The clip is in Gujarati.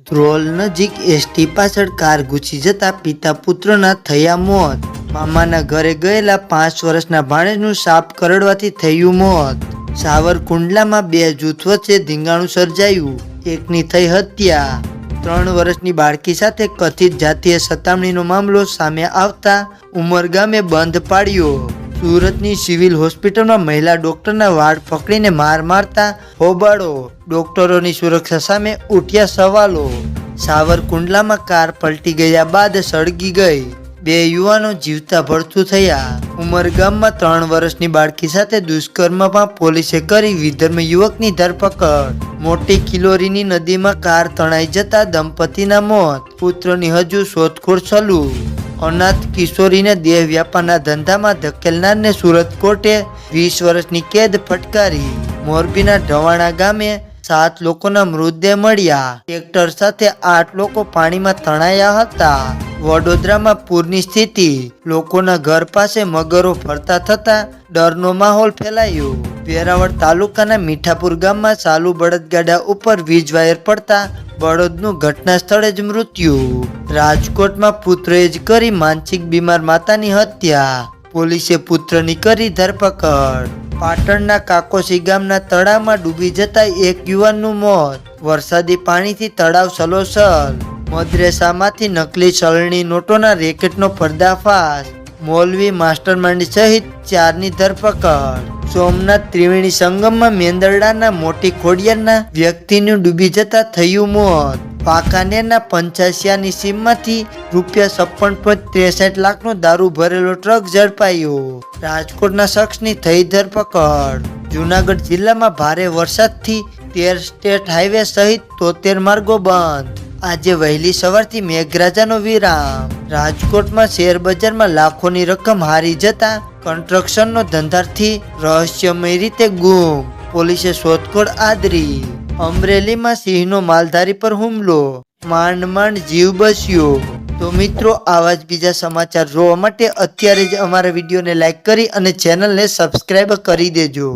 ધ્રોલ નજીક એસટી પાછળ કાર ઘૂસી જતા પિતા પુત્રના થયા મોત. મામાના ઘરે ગયેલા પાંચ વર્ષના ભાણેજનું સાપ કરડવાથી થયું મોત. સાવરકુંડલામાં બે જૂથ વચ્ચે ધીંગાણું સર્જાયું. એકની થઈ હત્યા. ત્રણ વર્ષની બાળકી સાથે કથિત જાતીય સતામણીનો મામલો સામે આવતા ઉમરગામે બંધ પાડ્યો. સુરતની સિવિલ હોસ્પિટલમાં મહિલા ડોક્ટરના વાળ પકડીને માર મારતા હોબાળો. ડોક્ટરોની સુરક્ષા સામે ઉઠ્યા સવાલો. સાવરકુંડલામાં કાર પલટી ગયા બાદ સળગી ગઈ. બે યુવાનો જીવતા ભરતું થયા ઉમરગામમાં ત્રણ વર્ષની બાળકી સાથે દુષ્કર્મમાં પોલીસે કરી વિધર્મ યુવકની ધરપકડ. મોટી કિલોરીની નદીમાં કાર તણાઈ જતા દંપતીના મોત. પુત્રની હજુ શોધખોળ ચાલુ. અનાથ કિશોરીને દેહ વ્યાપારના ધંધામાં ધકેલનારને સુરત કોર્ટે વીસ વર્ષની કેદ ફટકારી. મોરબીના ઢવાણા ગામે સાત લોકોના મૃતદેહ મળ્યા. ટ્રેક્ટર સાથે આઠ લોકો પાણીમાં તણાયા હતા. વડોદરામાં પૂરની સ્થિતિ. લોકોના ઘર પાસે મગરો ફરતા થતા ડરનો માહોલ ફેલાયો. વેરાવળ તાલુકાના મીઠાપુર ગામમાં ચાલુ બળદગાડા ઉપર વીજ વાયર પડતા બળદનું ઘટના સ્થળે જ મૃત્યુ. રાજકોટમાં પુત્રએ જ કરી માનસિક બીમાર માતાની હત્યા. પોલીસે પુત્રની કરી ધરપકડ. પાટણના કાકોસી ગામના તળાવમાં ડૂબી જતા એક યુવાનનું મોત. વરસાદી પાણીથી તળાવ સલોસલ. મદ્રેસામાંથી નકલી ચલણી નોટોના રેકેટનો પર્દાફાશ. મોલવી માસ્ટરમાઇન્ડ સહિત ચારની ધરપકડ. સોમનાથ ત્રિવેણી સંગમમાં મેંદરડાના મોટી ખોડિયારના વ્યક્તિનું ડૂબી જતા થયું મોત. વાંકાનેરના પંચાસિયાની સીમમાંથી રૂપિયા છપ્પન પોઈન્ટ ત્રેસઠ લાખનો દારૂ ભરેલો ટ્રક ઝડપાયો. રાજકોટના શખ્સની થઈ ધરપકડ. જુનાગઢ જિલ્લામાં ભારે વરસાદથી તેર સ્ટેટ હાઈવે સહિત તોતેર માર્ગો બંધ. આજે વહેલી સવારથી મેઘરાજાનો વિરામ. રાજકોટમાં શેર બજારમાં લાખોની રકમ હારી જતા કન્સ્ટ્રક્શનનો ધંધાર્થી રહસ્યમય રીતે ગુમ. પોલીસે શોધખોળ આદરી. અમરેલીમાં સિંહનો માલધારી પર હુમલો. માંડ માંડ જીવ બસ્યો. તો મિત્રો, આવા જ બીજા સમાચાર જોવા માટે અત્યારે જ અમારા વિડીયોને લાઈક કરી અને ચેનલને સબસ્ક્રાઈબ કરી દેજો.